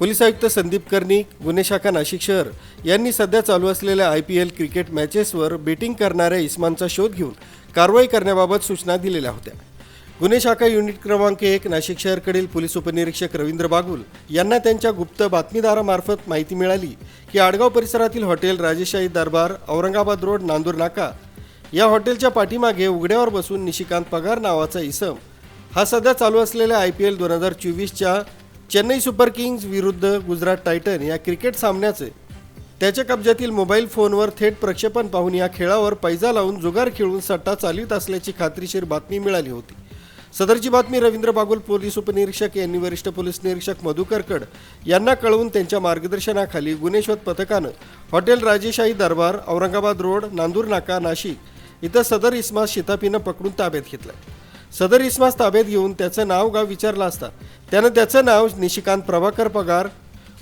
Police आयुक्त संदीप कर्णिक गुन्हे शाखा नाशिक शहर यांनी सध्या चालू असलेल्या आय पी एल क्रिकेट मॅचेसवर बेटिंग करणाऱ्या इस्मानचा शोध घेऊन कारवाई करण्याबाबत सूचना दिलेल्या होत्या. गुन्हे शाखा युनिट क्रमांक एक नाशिक शहरकडील पोलीस उपनिरीक्षक रवींद्र बागुल यांना त्यांच्या गुप्त बातमीदारामार्फत माहिती मिळाली की आडगाव परिसरातील हॉटेल राजेशाही दरबार औरंगाबाद रोड नांदूर नाका या हॉटेलच्या पाठीमागे उघड्यावर बसून निशिकांत पगार नावाचा इसम हा सध्या चालू असलेल्या आय पी एल दोन हजार चोवीसच्या चेन्नई सुपर किंग्ज विरुद्ध गुजरात टायटन या क्रिकेट सामन्याचे त्याच्या कब्जातील मोबाईल फोनवर थेट प्रक्षेपण पाहून या खेळावर पैजा लावून जुगार खेळून सट्टा चालवित असल्याची खात्रीशीर बातमी मिळाली होती. सदरची बातमी रवींद्र बागुल पोलीस उपनिरीक्षक यांनी वरिष्ठ पोलीस निरीक्षक मधुकरकड यांना कळवून त्यांच्या मार्गदर्शनाखाली गुन्हे शोध पथकानं हॉटेल राजेशाही दरबार औरंगाबाद रोड नांदूर नाका नाशिक इथं सदर इस्मास शितापीनं पकडून ताब्यात घेतलं सदर इस्मास ताब्यात घेऊन त्याचं नाव गाव विचारलं असता. त्यानं त्याचं नाव निशिकांत प्रभाकर पगार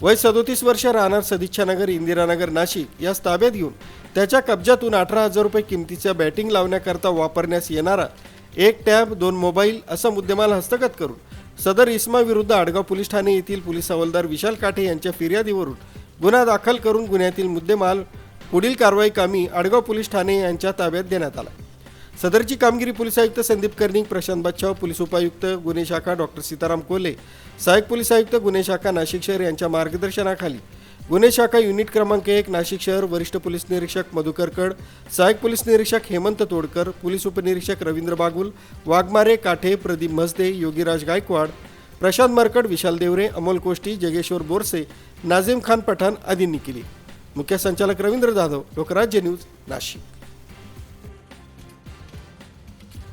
वय सदोतीस वर्ष राहणार सदिच्छानगर इंदिरानगर नाशिक यास ताब्यात घेऊन त्याच्या कब्जातून अठरा हजार रुपये किमतीच्या बॅटिंग लावण्याकरता वापरण्यास येणारा एक टॅब दोन मोबाईल असा मुद्देमाल हस्तगत करून सदर इस्मा विरुद्ध आडगाव पोलीस ठाणे येथील पोलीस हवालदार विशाल काठे यांच्या फिर्यादीवरून गुन्हा दाखल करून गुन्ह्यातील मुद्देमाल पुढील कारवाई कामी आडगाव पोलीस ठाणे यांच्या ताब्यात देण्यात आला. सदरची कामगिरी पोलीस आयुक्त संदीप कर्णिक प्रशांत बादशाह पोलीस उपायुक्त गुन्हे शाखा डॉक्टर सीताराम कोले सहाय्यक पोलीस आयुक्त गुन्हे शाखा नाशिक शहर यांच्या मार्गदर्शनाखाली. गुन्हे शाखा युनिट क्रमांक एक नाशिक शहर वरिष्ठ पोलीस निरीक्षक मधुकर कड सहाय्यक पोलीस निरीक्षक हेमंत तोडकर पोलीस उपनिरीक्षक रवींद्र बागुल वाघमारे काठे प्रदीप म्हसदे योगीराज गायकवाड प्रशांत मरकड विशाल देवरे अमोल कोष्टी जगेश्वर बोरसे नाझीम खान पठाण आदींनी केली. मुख्य संचालक रवींद्र जाधव लोकराज्य न्यूज नाशिक.